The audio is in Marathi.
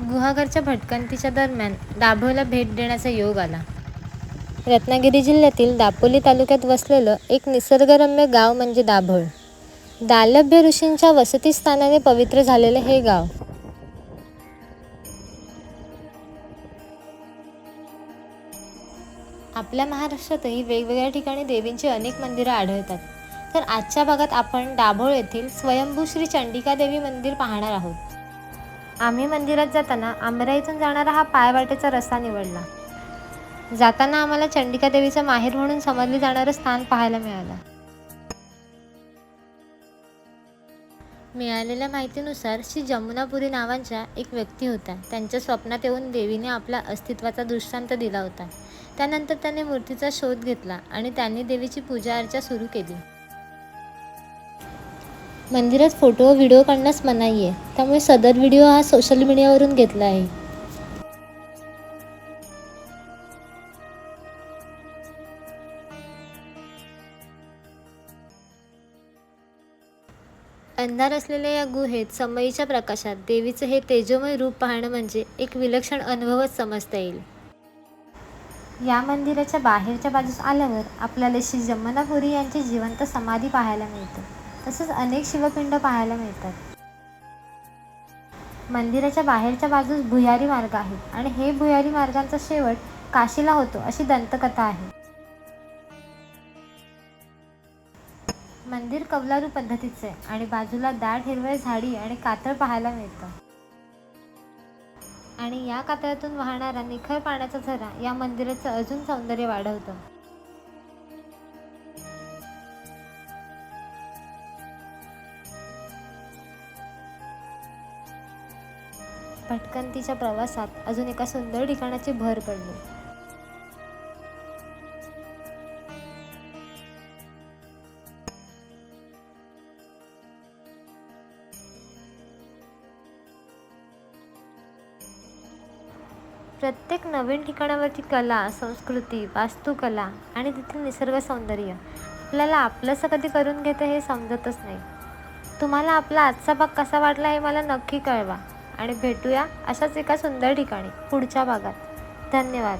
गुहागरच्या भटकंतीच्या दरम्यान दाभोला भेट देण्याचा योग आला. रत्नागिरी जिल्ह्यातील दापोली तालुक्यात वसलेलं एक निसर्गरम्य गाव म्हणजे दाभोळ. दालभ्य ऋषींच्या वसतिस्थानाने पवित्र झालेलं हे गाव. आपल्या महाराष्ट्रातही वेगवेगळ्या ठिकाणी देवींची अनेक मंदिरं आढळतात. तर आजच्या भागात आपण दाभोळ येथील स्वयंभू श्री चंडिका देवी मंदिर पाहणार आहोत. आम्ही मंदिरात जाताना आंबरा इथून जाणारा हा पायवाटेचा रस्ता निवडला. जाताना आम्हाला चंडिका देवीचं माहेर म्हणून समजले जाणारं स्थान पाहायला मिळालं. मिळालेल्या माहितीनुसार श्री जमुनापुरी नावांच्या एक व्यक्ती होत्या त्यांच्या स्वप्नात येऊन देवीने आपला अस्तित्वाचा दृष्टांत दिला होता. त्यानंतर त्याने मूर्तीचा शोध घेतला आणि त्यांनी देवीची पूजा अर्चा सुरू केली. मंदिरात फोटो व व्हिडिओ काढण्यास मनाई आहे. त्यामुळे सदर व्हिडिओ हा सोशल मीडियावरून घेतला आहे. अंधार असलेल्या या गुहेत समईच्या प्रकाशात देवीचं हे तेजोमय रूप पाहणं म्हणजे एक विलक्षण अनुभवच समजता येईल. या मंदिराच्या बाहेरच्या बाजूस आल्यावर आपल्याला श्री जमनापुरी यांची जिवंत समाधी पाहायला मिळते. तसंच अनेक शिवपिंड पाहायला मिळतात. मंदिराच्या बाहेरच्या बाजूस भुयारी मार्ग आहे आणि हे भुयारी मार्गांचा शेवट काशीला होतो अशी दंतकथा आहे. मंदिर कौलारू पद्धतीचे आहे आणि बाजूला दाट हिरवळ झाडी आणि कातळ पाहायला मिळतं. आणि या कातळातून वाहणारा निखळ पाण्याचा झरा या मंदिराचं अजून सौंदर्य वाढवतं. भटकंतीच्या प्रवासात अजून एका सुंदर ठिकाणाची भर पडली. प्रत्येक नवीन ठिकाणावरची कला संस्कृती वास्तुकला आणि तिथील निसर्ग सौंदर्य आपल्याला आपलंसं कधी करून घेतं हे समजतच नाही. तुम्हाला आपला आजचा भाग कसा वाटला हे मला नक्की कळवा. आणि भेटूया अशाच एका सुंदर ठिकाणी पुढच्या भागात. धन्यवाद.